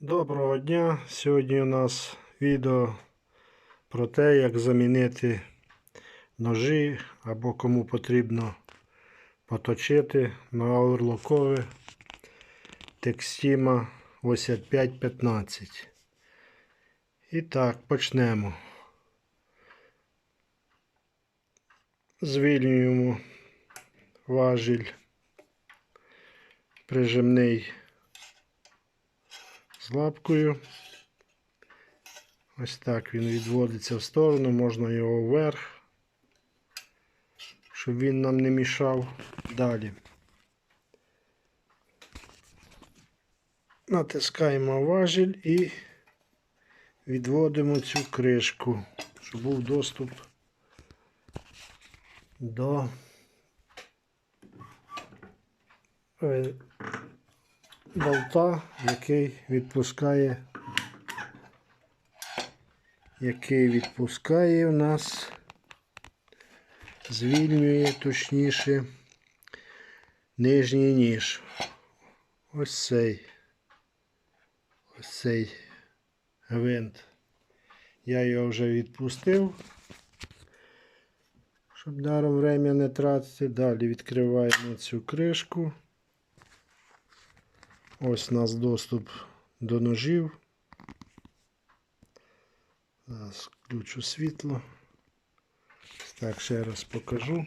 Доброго дня! Сьогодні у нас відео про те, як замінити ножі або кому потрібно поточити на оверлокове Текстіма 8515. І так, почнемо. Звільнюємо важіль прижимний з лапкою. Ось так він відводиться в сторону, можна його вверх, щоб він нам не мішав далі. Натискаємо важіль і відводимо цю кришку, щоб був доступ до болта, який відпускає, який відпускає в нас, звільнює точніше нижній ніж. Ось цей. Ось цей гвинт. Я його вже відпустив, щоб даром время не тратити. Далі відкриваємо цю кришку. Ось у нас доступ до ножів. Зараз включу світло. Так, ще раз покажу.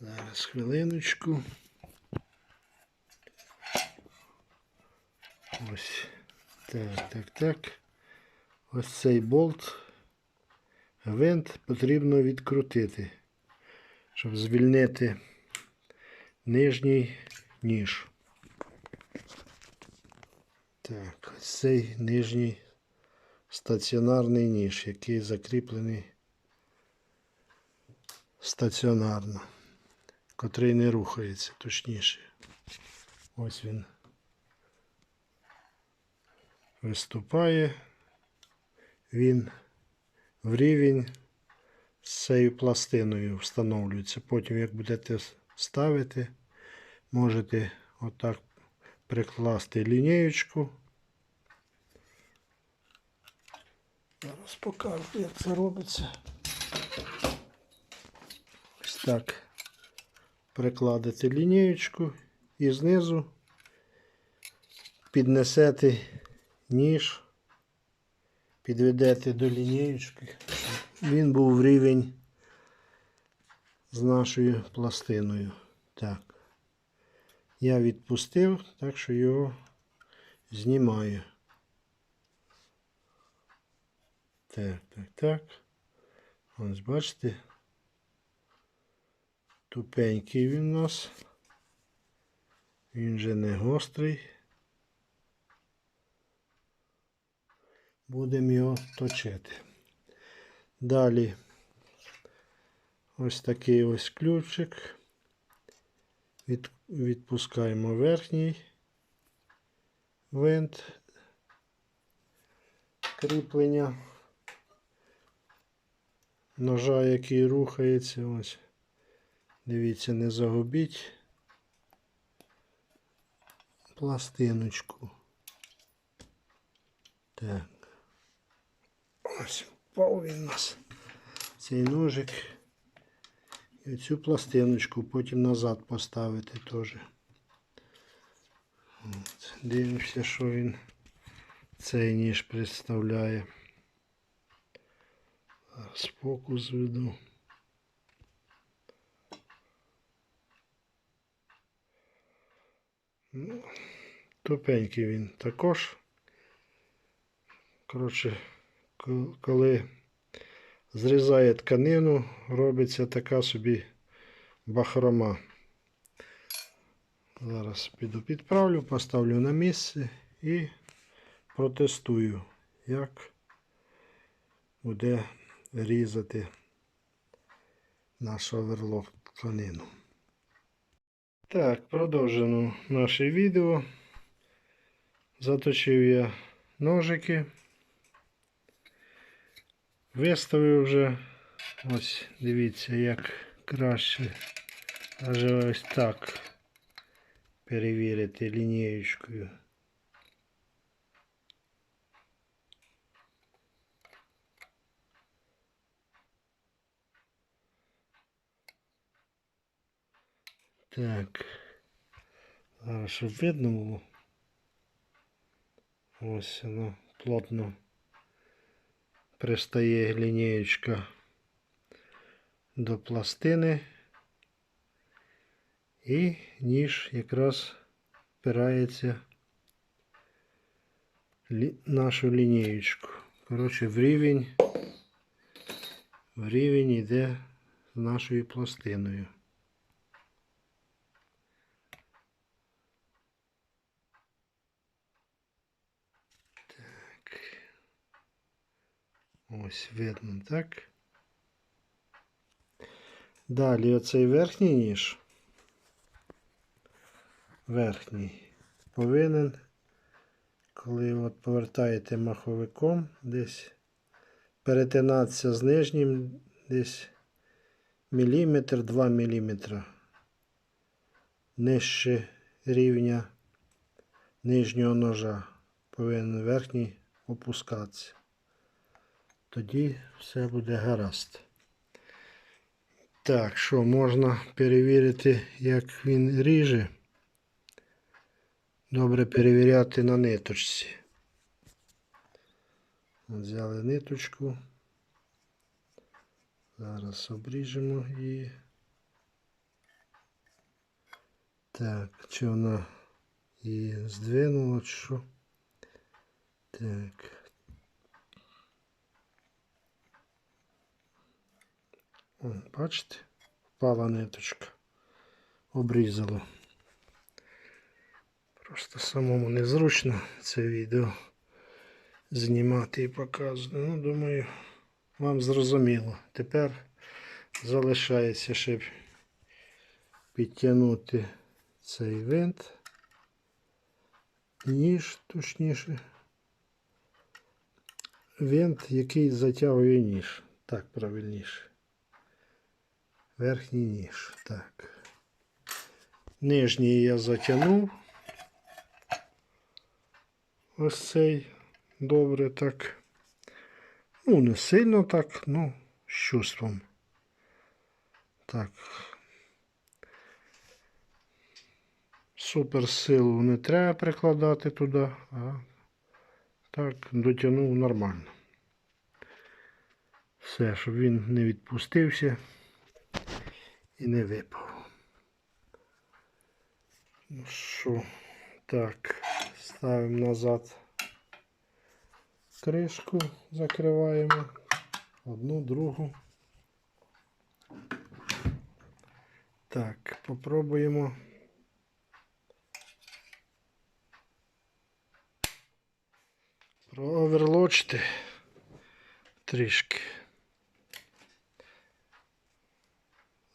Зараз хвилиночку. Ось так, так, так. Ось цей болт. Гвинт потрібно відкрутити, щоб звільнити нижній ніж. Так, цей нижній стаціонарний ніж, який закріплений стаціонарно, котрий не рухається, точніше. Ось він виступає, він в рівень з цією пластиною встановлюється. Потім, як будете ставити, можете отак прикласти лінієчку. Зараз покажу, як це робиться. Ось так. Прикладете лінієчку і знизу піднесете ніж, підведете до лінієчки, він був в рівень з нашою пластиною. Так. Я відпустив, так що його знімаю. Так, так, так. Ось бачите. Тупенький він у нас. Він же не гострий. Будемо його точити. Далі ось такий ось ключик. Від, відпускаємо верхній винт кріплення ножа, який рухається. Ось. Дивіться, не загубіть пластиночку. Так. Ось впав він у нас. Цей ножик. І цю пластиночку потім назад поставити теж. От. Дивимося, що він цей ніж представляє. Зараз фокус веду. Ну, тупенький він також. Коротше, коли зрізає тканину, робиться така собі бахрома. Зараз піду підправлю, поставлю на місце і протестую, як буде різати наш оверлок тканину. Так, продовжено наше відео. Заточив я ножики. Виставив вже. Ось, дивіться, як краще. Аже ось так. перевірити лінієчкою. Так. Зараз щоб видно було. Ось воно плотно Пристає лінієчка до пластини. І ніж якраз впирається нашу лінієчку. Коротше, в рівень, в рівень йде з нашою пластиною. Ось видно, так? Далі оцей верхній ніж. Верхній повинен, коли от повертаєте маховиком, десь перетинатися з нижнім десь міліметр, 2 міліметра нижче рівня нижнього ножа повинен верхній опускатися. Тоді все буде гаразд. Так, що можна перевірити, як він ріже. Добре перевіряти на ниточці. Взяли ниточку. Зараз обріжемо і. Так, чи вона її здвинула, чи що? Так. Бачите? Впала ниточка. Обрізала. Просто самому незручно це відео знімати і показувати. Ну, думаю, вам зрозуміло. Тепер залишається ще підтягнути цей винт, ніж, точніше, винт, який затягує ніж. Так, правильніше. Верхній ніж. Так. Нижній я затягнув. Ось цей добре так. Ну, не сильно так, ну, з чувством. Так. Супер силу не треба прикладати туди, а так дотягнув нормально. Все, щоб він не відпустився і не випав. Ну що, так, ставимо назад кришку, закриваємо одну, другу. Так, попробуємо. Проверлочити трішки.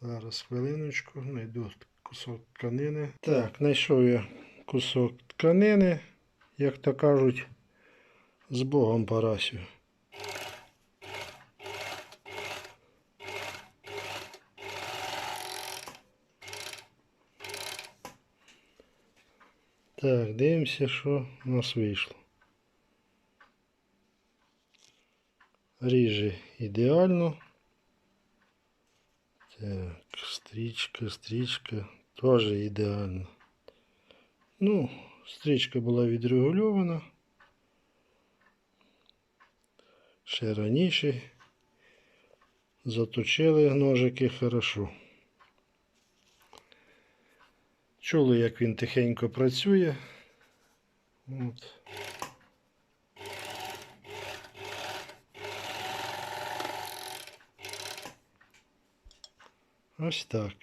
Зараз хвилиночку, знайду кусок тканини. Так, знайшов я кусок тканини, як то кажуть, з Богом Парасю. Так, дивимося, що у нас вийшло. Ріже ідеально. Так, стрічка, стрічка, теж ідеально. Ну, стрічка була відрегульована. Ще раніше заточили ножики хорошо. Чули, як він тихенько працює. От. Ось так.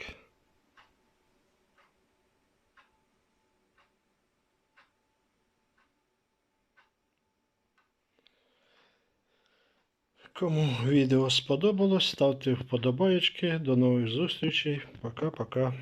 Кому відео сподобалось, ставте вподобаєчки. До нових зустрічей. Пока-пока.